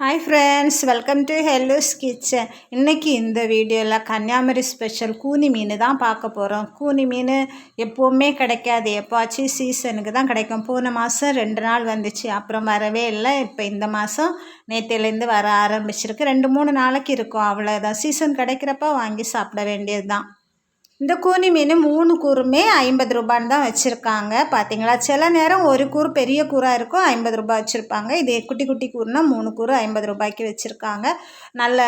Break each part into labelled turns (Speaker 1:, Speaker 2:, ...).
Speaker 1: Hi friends welcome to hello's kitchen இன்றைக்கி இந்த வீடியோவில் கன்னியாகுமரி ஸ்பெஷல் கூனி மீன் தான் பார்க்க போகிறோம் கூனி மீன் எப்போவுமே கிடைக்காது. எப்போச்சும் சீசனுக்கு தான் கிடைக்கும். போன மாதம் ரெண்டு நாள் வந்துச்சு. அப்புறம் வரவே இல்லை. இப்போ இந்த மாதம் நேற்றுலேருந்து வர ஆரம்பிச்சிருக்கு. ரெண்டு மூணு நாளைக்கு இருக்கும். அவ்வளோதான் சீசன் கிடைக்கிறப்ப வாங்கி சாப்பிட வேண்டியது தான் இந்த கூனி மீன் மூணு கூறுமே ஐம்பது ரூபான்னு தான் வச்சுருக்காங்க. பார்த்தீங்களா சில நேரம் ஒரு கூறு பெரிய கூறாக இருக்கும் ஐம்பது ரூபாய் வச்சுருப்பாங்க. இது குட்டி குட்டி கூறுனா மூணு கூறு ஐம்பது ரூபாய்க்கு வச்சுருக்காங்க. நல்ல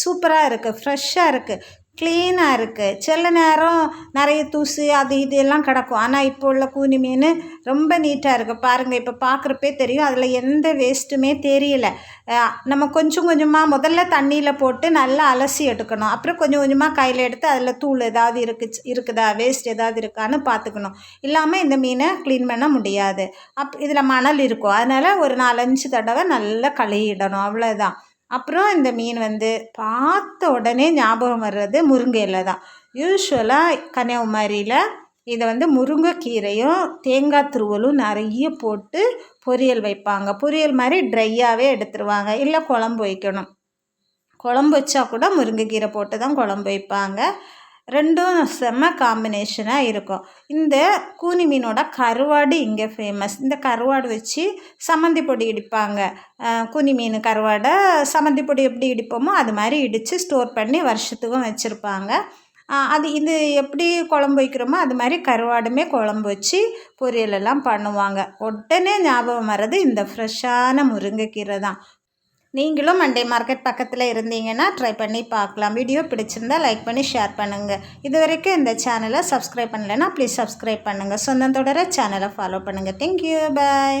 Speaker 1: சூப்பராக இருக்குது ஃப்ரெஷ்ஷாக இருக்குது க்ளீனாக இருக்குது சில நேரம் நிறைய தூசு அது இது எல்லாம் கிடக்கும். ஆனால் இப்போ உள்ள கூனி மீன் ரொம்ப நீட்டாக இருக்குது பாருங்கள் இப்போ பார்க்குறப்பே தெரியும். அதில் எந்த வேஸ்ட்டுமே தெரியல. நம்ம கொஞ்சம் கொஞ்சமாக முதல்ல தண்ணியில் போட்டு நல்லா அலசி எடுக்கணும். அப்புறம் கொஞ்சம் கொஞ்சமாக கையில் எடுத்து அதில் தூள் ஏதாவது இருக்கு இருக்குதா? வேஸ்ட் ஏதாவது இருக்கான்னு பார்த்துக்கணும் இல்லாமல் இந்த மீனை க்ளீன் பண்ண முடியாது. அப் இதில் மணல் இருக்கும். அதனால் ஒரு நாலஞ்சு தடவை நல்லா கழுவிடணும். அவ்வளோதான் அப்புறம் இந்த மீன் வந்து பார்த்த உடனே ஞாபகம் வர்றது முருங்கை இலை தான். யூஸ்வலாக கன்னியாகுமரியில் இதை வந்து முருங்கைக்கீரையும் தேங்காய் துருவலும் நிறைய போட்டு பொரியல் வைப்பாங்க. பொரியல் மாதிரி ட்ரையாகவே எடுத்துருவாங்க. இல்லை குழம்பு வைக்கணும். குழம்பு வச்சா கூட முருங்கைக்கீரை போட்டு தான் குழம்பு வைப்பாங்க. ரெண்டும் செம்ம காம்பினேஷனாக இருக்கும். இந்த கூனி மீனோட கருவாடு இங்கே ஃபேமஸ் இந்த கருவாடு வச்சு சம்மந்தி பொடி இடிப்பாங்க. கூனி மீன் கருவாடை சம்மந்தி பொடி எப்படி இடிப்போமோ அது மாதிரி இடித்து ஸ்டோர் பண்ணி வருஷத்துக்கும் வச்சுருப்பாங்க. அது இது எப்படி குழம்பு வைக்கிறோமோ அது மாதிரி கருவாடுமே குழம்பு வச்சு பொரியலெல்லாம் பண்ணுவாங்க. உடனே ஞாபகம் வர்றது இந்த ஃப்ரெஷ்ஷான முருங்கைக்கீரை தான். நீங்களும் மண்டே மார்க்கெட் பக்கத்தில் இருந்தீங்கன்னா ட்ரை பண்ணி பார்க்கலாம். வீடியோ பிடிச்சிருந்தா லைக் பண்ணி ஷேர் பண்ணுங்கள் இது வரைக்கும் இந்த சேனலை சப்ஸ்கிரைப் பண்ணலைன்னா ப்ளீஸ் சப்ஸ்கிரைப் பண்ணுங்கள் சொந்தம் தொடர சேனலை ஃபாலோ பண்ணுங்கள் தேங்க்யூ பாய்